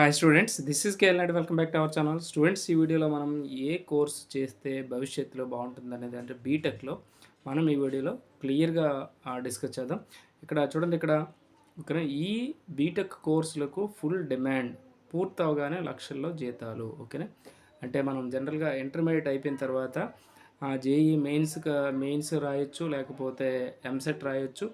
Hi students this is K L నాటి welcome back to our channel students ఈ వీడియోలో మనం ఏ కోర్స్ చేస్తే భవిష్యత్తులో బాగుంటుంది అనేది అంటే బీటెక్లో మనం ఈ వీడియోలో క్లియర్గా డిస్కస్ చేద్దాం. ఇక్కడ చూడండి ఇక్కడ ఇక్కడ ఈ బీటెక్ కోర్సులకు ఫుల్ డిమాండ్ పూర్తవగానే లక్షల్లో జీతాలు ఓకేనా? అంటే మనం జనరల్గా ఇంటర్మీడియట్ అయిపోయిన తర్వాత జేఈ మెయిన్స్ మెయిన్స్ రాయొచ్చు లేకపోతే ఎంసెట్ రాయొచ్చు.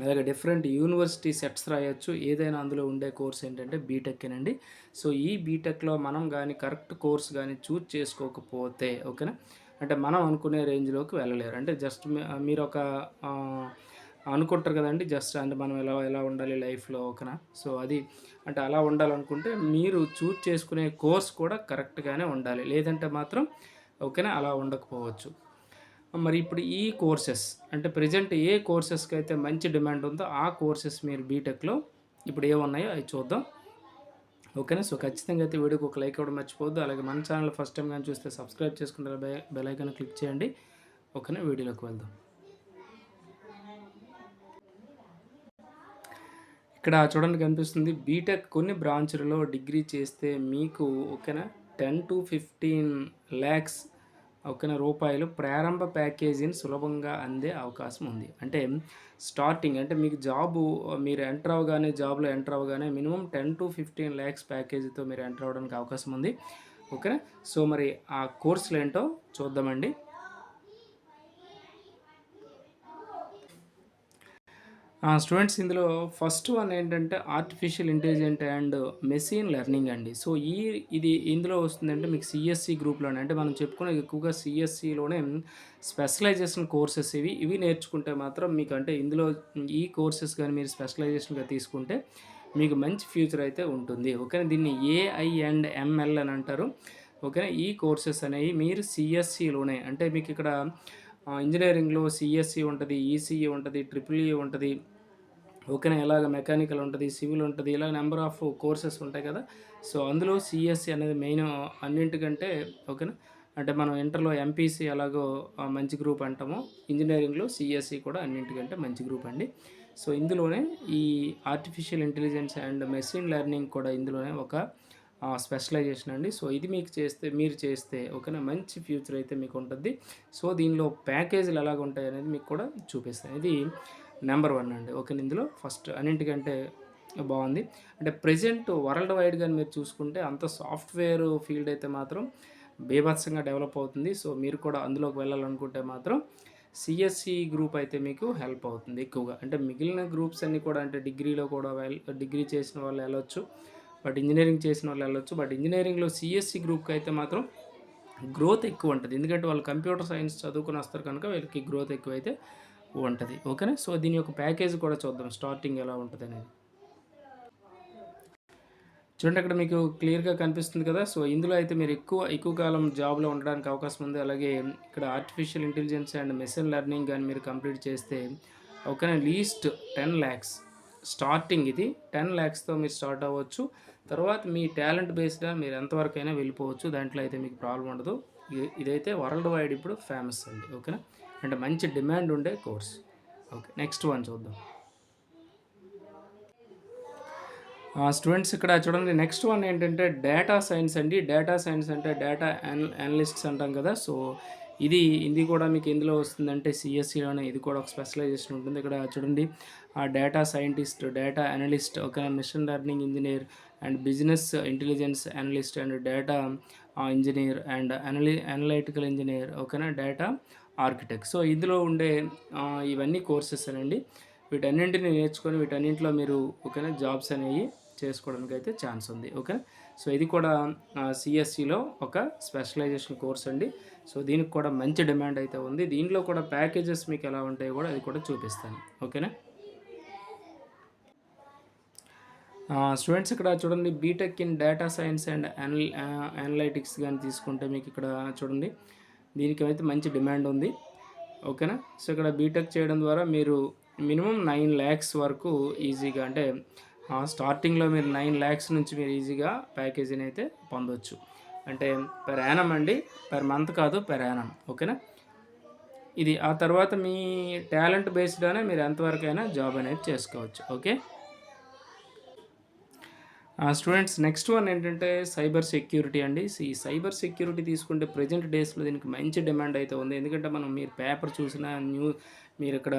అలాగే డిఫరెంట్ యూనివర్సిటీ సెట్స్ రాయొచ్చు. ఏదైనా అందులో ఉండే కోర్స్ ఏంటంటే బీటెక్నండి సో ఈ బీటెక్లో మనం కానీ కరెక్ట్ కోర్స్ కానీ చూజ్ చేసుకోకపోతే ఓకేనా అంటే మనం అనుకునే రేంజ్లోకి వెళ్ళలేరు. అంటే జస్ట్ మీరు ఒక అనుకుంటారు కదండి జస్ట్ అంటే మనం ఎలా ఎలా ఉండాలి లైఫ్లో ఓకేనా సో అది అంటే అలా ఉండాలనుకుంటే మీరు చూజ్ చేసుకునే కోర్స్ కూడా కరెక్ట్గానే ఉండాలి. లేదంటే మాత్రం ఓకేనా అలా ఉండకపోవచ్చు. మరి ఇప్పుడు ఈ కోర్సెస్ అంటే ప్రజెంట్ ఏ కోర్సెస్కి అయితే మంచి డిమాండ్ ఉందో ఆ కోర్సెస్ మీరు బీటెక్లో ఇప్పుడు ఏమున్నాయో అవి చూద్దాం. ఓకేనా? సో ఖచ్చితంగా అయితే వీడియోకి ఒక లైక్ ఇవ్వడం మర్చిపోద్దు అలాగే మన ఛానల్ ఫస్ట్ టైం కానీ చూస్తే సబ్స్క్రైబ్ చేసుకుంటారు బె బెల్ ఐకాన్ క్లిక్ చేయండి. ఓకేనా? వీడియోలోకి వెళ్దాం. ఇక్కడ చూడండి కనిపిస్తుంది బీటెక్ కొన్ని బ్రాంచ్లలో డిగ్రీ చేస్తే మీకు ఓకేనా టెన్ టు ఫిఫ్టీన్ ల్యాక్స్ ఓకేనా రూపాయలు ప్రారంభ ప్యాకేజీని సులభంగా అందే అవకాశం ఉంది. అంటే స్టార్టింగ్ అంటే మీకు జాబు మీరు ఎంటర్ అవగానే జాబ్లో ఎంటర్ అవగానే minimum ten to fifteen lakhs ప్యాకేజీతో మీరు ఎంటర్ అవ్వడానికి అవకాశం ఉంది. ఓకేనా? సో మరి ఆ కోర్సులు ఏంటో చూద్దామండి. స్టూడెంట్స్ ఇందులో ఫస్ట్ వన్ ఏంటంటే artificial intelligent and machine learning అండి. సో ఈ ఇది ఇందులో వస్తుందంటే మీకు సిఎస్సి గ్రూప్లోనే అంటే మనం చెప్పుకునే ఎక్కువగా సిఎస్సిలోనే స్పెషలైజేషన్ కోర్సెస్ ఇవి. ఇవి నేర్చుకుంటే మాత్రం మీకు అంటే ఇందులో ఈ కోర్సెస్ కానీ మీరు స్పెషలైజేషన్గా తీసుకుంటే మీకు మంచి ఫ్యూచర్ అయితే ఉంటుంది. ఓకేనా? దీన్ని ఏఐ అండ్ ఎంఎల్ అని అంటారు. ఓకేనా? ఈ కోర్సెస్ అనేవి మీరు సిఎస్సిలోనే అంటే మీకు ఇక్కడ ఇంజనీరింగ్లో సిఎస్సి ఉంటుంది ఈసీఈ ఉంటుంది ట్రిపుల్ ఈ ఉంటుంది. ఓకేనా? ఎలాగ మెకానికల్ ఉంటుంది సివిల్ ఉంటుంది ఇలా నెంబర్ ఆఫ్ కోర్సెస్ ఉంటాయి కదా. సో అందులో సిఎస్సి అనేది మెయిన్ అన్నింటికంటే ఓకేనా? అంటే మనం ఇంటర్లో ఎంపీసీ ఎలాగో మంచి గ్రూప్ అంటామో. ఇంజనీరింగ్లో సిఎస్సి కూడా అన్నింటికంటే మంచి గ్రూప్ అండి. సో ఇందులోనే ఈ artificial intelligence and machine learning కూడా ఇందులోనే ఒక స్పెషలైజేషన్ అండి. సో ఇది మీకు చేస్తే మీరు చేస్తే ఓకేనా మంచి ఫ్యూచర్ అయితే మీకు ఉంటుంది. సో దీనిలో ప్యాకేజీలు ఎలాగ ఉంటాయి అనేది మీకు కూడా చూపిస్తాను. ఇది నెంబర్ వన్ అండి. ఓకే ఇందులో ఫస్ట్ అన్నింటికంటే బాగుంది. అంటే ప్రజెంట్ వరల్డ్ వైడ్గా మీరు చూసుకుంటే అంత సాఫ్ట్వేర్ ఫీల్డ్ అయితే మాత్రం బీభత్సంగా డెవలప్ అవుతుంది. సో మీరు కూడా అందులోకి వెళ్ళాలనుకుంటే మాత్రం సిఎస్సి గ్రూప్ అయితే మీకు హెల్ప్ అవుతుంది ఎక్కువగా. అంటే మిగిలిన గ్రూప్స్ అన్నీ కూడా అంటే డిగ్రీలో కూడా వెల్ డిగ్రీ చేసిన వాళ్ళు వెళ్ళొచ్చు. బట్ ఇంజనీరింగ్ చేసిన వాళ్ళు వెళ్ళొచ్చు. బట్ ఇంజనీరింగ్లో సిఎస్సి గ్రూప్కి అయితే మాత్రం గ్రోత్ ఎక్కువ ఉంటుంది. ఎందుకంటే వాళ్ళు కంప్యూటర్ సైన్స్ చదువుకుని వస్తారు కనుక వీళ్ళకి గ్రోత్ ఎక్కువ అయితే ఉంటుంది. ఓకేనా? సో దీని యొక్క ప్యాకేజ్ కూడా చూద్దాం. స్టార్టింగ్ ఎలా ఉంటుంది అనేది. చూడండి అక్కడ మీకు క్లియర్గా కనిపిస్తుంది కదా. సో ఇందులో అయితే మీరు ఎక్కువ ఎక్కువ కాలం జాబ్లో ఉండడానికి అవకాశం ఉంది. అలాగే ఇక్కడ artificial intelligence and machine learning కానీ మీరు కంప్లీట్ చేస్తే ఓకేనా? లీస్ట్ టెన్ ల్యాక్స్ స్టార్టింగ్ ఇది. టెన్ ల్యాక్స్తో మీరు స్టార్ట్ అవ్వచ్చు. తర్వాత మీ టాలెంట్ బేస్డ్గా మీరు ఎంతవరకైనా వెళ్ళిపోవచ్చు. దాంట్లో అయితే మీకు ప్రాబ్లం ఉండదు. ఇదైతే వరల్డ్ వైడ్ ఇప్పుడు ఫేమస్ అండి. ఓకేనా? అంటే మంచి డిమాండ్ ఉండే కోర్స్. ఓకే నెక్స్ట్ వన్ చూద్దాం. స్టూడెంట్స్ ఇక్కడ చూడండి. నెక్స్ట్ వన్ ఏంటంటే డేటా సైన్స్ అండి. డేటా సైన్స్ అంటే డేటా అనలిస్ట్స్ అంటాం కదా. సో ఇది ఇది కూడా మీకు ఎందులో వస్తుందంటే సిఎస్సిలోనే ఇది కూడా ఒక స్పెషలైజేషన్ ఉంటుంది. ఇక్కడ చూడండి ఆ డేటా సైంటిస్ట్ డేటా అనలిస్ట్ ఒక machine learning engineer and business intelligence analyst and data engineer and అనలి analytical engineer ఓకేనా డేటా ఆర్కిటెక్ట్ సో ఇందులో ఉండే uh, ఇవన్నీ కోర్సెస్ అండి వీటన్నింటిని నేర్చుకొని వీటన్నింటిలో మీరు ఓకేనా జాబ్స్ అనేవి చేసుకోవడానికి అయితే ఛాన్స్ ఉంది. ఓకే సో ఇది కూడా సిఎస్సిలో ఒక స్పెషలైజేషన్ కోర్స్ అండి. సో దీనికి కూడా మంచి డిమాండ్ అయితే ఉంది. దీనిలో కూడా ప్యాకేజెస్ మీకు ఎలా ఉంటాయో కూడా అది కూడా చూపిస్తాను. ఓకేనా? స్టూడెంట్స్ ఇక్కడ చూడండి B Tech in data science and Anal analytics కానీ తీసుకుంటే మీకు ఇక్కడ చూడండి దీనికి అయితే మంచి డిమాండ్ ఉంది. ఓకేనా? సో ఇక్కడ బీటెక్ చేయడం ద్వారా మీరు మినిమం నైన్ ల్యాక్స్ వరకు ఈజీగా అంటే స్టార్టింగ్లో మీరు నైన్ ల్యాక్స్ నుంచి మీరు ఈజీగా ప్యాకేజీని అయితే పొందొచ్చు. అంటే పెర్ యానం అండి పెర్ మంత్ కాదు పెర్ యానం ఓకేనా ఇది ఆ తర్వాత మీ టాలెంట్ బేస్డ్గానే మీరు ఎంతవరకైనా జాబ్ అనేది చేసుకోవచ్చు. ఓకే స్టూడెంట్స్ నెక్స్ట్ వన్ ఏంటంటే సైబర్ సెక్యూరిటీ అండి. ఈ సైబర్ సెక్యూరిటీ తీసుకుంటే ప్రజెంట్ డేస్లో దీనికి మంచి డిమాండ్ అయితే ఉంది. ఎందుకంటే మనం మీరు పేపర్ చూసినా న్యూ మీరు ఇక్కడ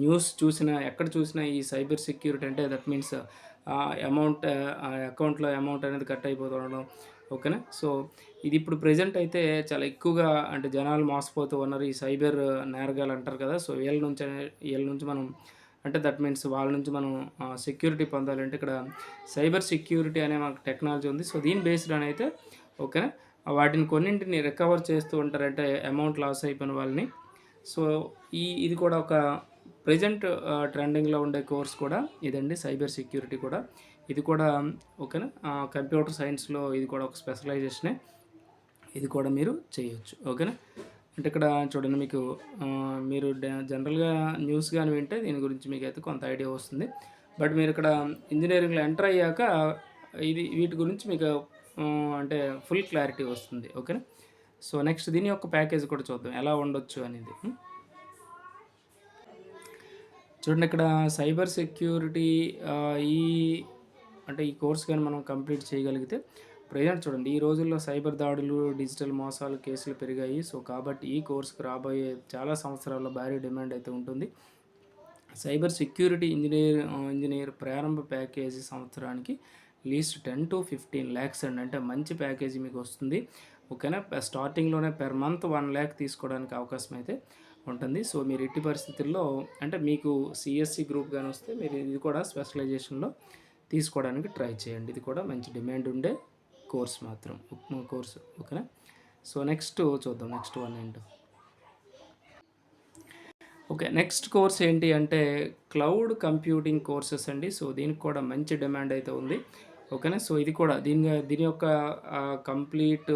న్యూస్ చూసినా ఎక్కడ చూసినా ఈ సైబర్ సెక్యూరిటీ అంటే దట్ మీన్స్ అమౌంట్ అకౌంట్లో అమౌంట్ అనేది కట్ అయిపోతుండడం ఓకేనా? సో ఇది ఇప్పుడు ప్రజెంట్ అయితే చాలా ఎక్కువగా అంటే జనాలు మోసపోతూ ఉన్నారు ఈ సైబర్ నేరగాలు అంటారు కదా. సో వీళ్ళ నుంచి వీళ్ళ నుంచి మనం అంటే దట్ మీన్స్ వాళ్ళ నుంచి మనం సెక్యూరిటీ పొందాలంటే ఇక్కడ సైబర్ సెక్యూరిటీ అనే మనకు టెక్నాలజీ ఉంది. సో దీని బేస్డ్ అని అయితే ఓకేనా? వాటిని కొన్నింటిని రికవర్ చేస్తూ ఉంటారంటే అమౌంట్ లాస్ అయిపోయిన వాళ్ళని. సో ఈ ఇది కూడా ఒక ప్రజెంట్ ట్రెండింగ్లో ఉండే కోర్స్ కూడా ఇదండి సైబర్ సెక్యూరిటీ కూడా. ఇది కూడా ఓకేనా? కంప్యూటర్ సైన్స్లో ఇది కూడా ఒక స్పెషలైజేషనే. ఇది కూడా మీరు చేయొచ్చు ఓకేనా? అంటే ఇక్కడ చూడండి మీకు మీరు జనరల్గా న్యూస్ కానీ వింటే దీని గురించి మీకు అయితే కొంత ఐడియా వస్తుంది. బట్ మీరు ఇక్కడ ఇంజనీరింగ్లో ఎంటర్ అయ్యాక ఇది వీటి గురించి మీకు అంటే ఫుల్ క్లారిటీ వస్తుంది ఓకేనా? సో నెక్స్ట్ దీని యొక్క ప్యాకేజ్ కూడా చూద్దాం ఎలా ఉండొచ్చు అనేది. చూడండి ఇక్కడ సైబర్ సెక్యూరిటీ ఈ అంటే ఈ కోర్స్ కానీ మనం కంప్లీట్ చేయగలిగితే ప్రజెంట్ చూడండి. ఈ రోజుల్లో సైబర్ దాడులు డిజిటల్ మోసాలు కేసులు పెరిగాయి. సో కాబట్టి ఈ కోర్సుకు రాబోయే చాలా సంవత్సరాల్లో భారీ డిమాండ్ అయితే ఉంటుంది. సైబర్ సెక్యూరిటీ ఇంజనీర్ ఇంజనీర్ ప్రారంభ ప్యాకేజీ సంవత్సరానికి least ten to fifteen lakhs అండి. అంటే మంచి ప్యాకేజీ మీకు వస్తుంది. ఓకేనా? స్టార్టింగ్లోనే పెర్ మంత్ వన్ ల్యాక్ తీసుకోవడానికి అవకాశం అయితే ఉంటుంది. సో మీరు ఎట్టి పరిస్థితుల్లో అంటే మీకు సిఎస్సి గ్రూప్ కానీ వస్తే మీరు ఇది కూడా స్పెషలైజేషన్లో తీసుకోవడానికి ట్రై చేయండి. ఇది కూడా మంచి డిమాండ్ ఉండే కోర్స్ మాత్రం. కోర్సు ఓకేనా? సో నెక్స్ట్ చూద్దాం. నెక్స్ట్ వన్ ఏంటో ఓకే నెక్స్ట్ కోర్స్ ఏంటి అంటే క్లౌడ్ కంప్యూటింగ్ కోర్సెస్ అండి. సో దీనికి కూడా మంచి డిమాండ్ అయితే ఉంది. ఓకేనా? సో ఇది కూడా దీని దీని యొక్క కంప్లీట్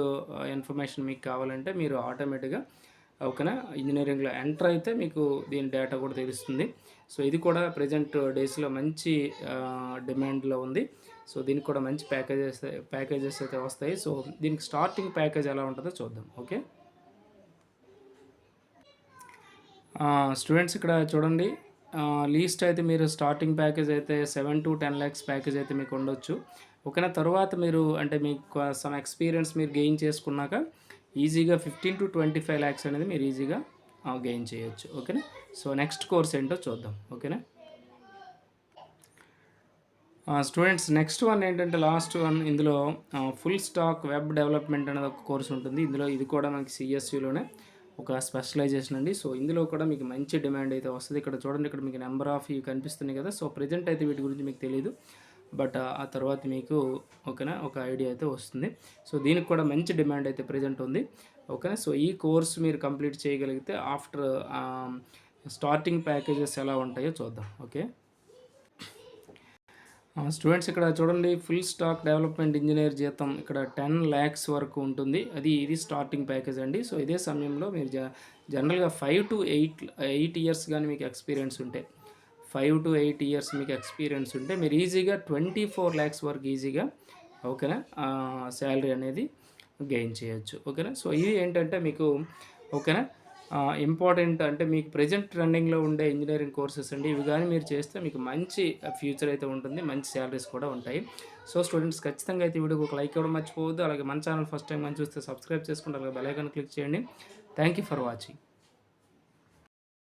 ఇన్ఫర్మేషన్ మీకు కావాలంటే మీరు ఆటోమేటిక్గా ఓకేనా? ఇంజనీరింగ్లో ఎంటర్ అయితే మీకు దీని డేటా కూడా తెలుస్తుంది. సో ఇది కూడా ప్రజెంట్ డేస్లో మంచి డిమాండ్లో ఉంది. సో దీనికి కూడా మంచి ప్యాకేజెస్ ప్యాకేజెస్ అయితే వస్తాయి. సో దీనికి స్టార్టింగ్ ప్యాకేజ్ ఎలా ఉంటుందో చూద్దాం. ఓకే? స్టూడెంట్స్ ఇక్కడ చూడండి. లీస్ట్ అయితే మీరు స్టార్టింగ్ ప్యాకేజ్ అయితే seven to ten lakhs package అయితే మీకు ఉండొచ్చు. ఓకేనా? తర్వాత మీరు అంటే మీకు సమ్ ఎక్స్పీరియన్స్ మీరు గెయిన్ చేసుకున్నాక ఈజీగా fifteen to twenty five lakhs అనేది మీరు ఈజీగా గెయిన్ చేయొచ్చు. ఓకేనా? సో నెక్స్ట్ కోర్స్ ఏంటో చూద్దాం. ఓకేనా? స్టూడెంట్స్ నెక్స్ట్ వన్ ఏంటంటే లాస్ట్ వన్ ఇందులో ఫుల్ స్టాక్ వెబ్ డెవలప్మెంట్ అనేది ఒక కోర్స్ ఉంటుంది. ఇందులో ఇది కూడా మనకి సిఎస్సిలోనే ఒక స్పెషలైజేషన్ అండి. సో ఇందులో కూడా మీకు మంచి డిమాండ్ అయితే వస్తుంది. ఇక్కడ చూడండి ఇక్కడ మీకు నెంబర్ ఆఫ్ ఇవి కనిపిస్తున్నాయి కదా. సో ప్రజెంట్ అయితే వీటి గురించి మీకు తెలియదు బట్ ఆ తర్వాత మీకు ఓకేనా ఒక ఐడియా అయితే వస్తుంది. సో దీనికి కూడా మంచి డిమాండ్ అయితే ప్రజెంట్ ఉంది. ఓకేనా సో ఈ కోర్స్ మీరు కంప్లీట్ చేయగలిగితే ఆఫ్టర్ స్టార్టింగ్ ప్యాకేజెస్ ఎలా ఉంటాయో చూద్దాం. ఓకే? స్టూడెంట్స్ ఇక్కడ చూడండి ఫుల్ స్టాక్ డెవలప్మెంట్ ఇంజనీర్ జీతం ఇక్కడ టెన్ ల్యాక్స్ వరకు ఉంటుంది. అది ఇది స్టార్టింగ్ ప్యాకేజ్ అండి. సో ఇదే సమయంలో మీరు జనరల్గా five to eight eight years కానీ మీకు ఎక్స్పీరియన్స్ ఉంటే ఫైవ్ టు ఎయిట్ ఇయర్స్ మీకు ఎక్స్పీరియన్స్ ఉంటే మీరు ఈజీగా ట్వంటీ ఫోర్ ల్యాక్స్ వరకు ఈజీగా ఓకేనా శాలరీ అనేది గెయిన్ చేయొచ్చు ఓకేనా. సో ఇది ఏంటంటే మీకు ఓకేనా ఇంపార్టెంట్ అంటే మీకు ప్రజెంట్ రన్నింగ్లో ఉండే ఇంజనీరింగ్ కోర్సెస్ అండి. ఇవి కానీ మీరు చేస్తే మీకు మంచి ఫ్యూచర్ అయితే ఉంటుంది మంచి శాలరీస్ కూడా ఉంటాయి. సో స్టూడెంట్స్ ఖచ్చితంగా అయితే వీడియోకి ఒక లైక్ ఇవ్వడం మర్చిపోవద్దు. అలాగే మన ఛానల్ ఫస్ట్ టైం మంచి చూస్తే సబ్స్క్రైబ్ చేసుకుంటారు బెల్ ఐకాన్ క్లిక్ చేయండి. Thank you for watching.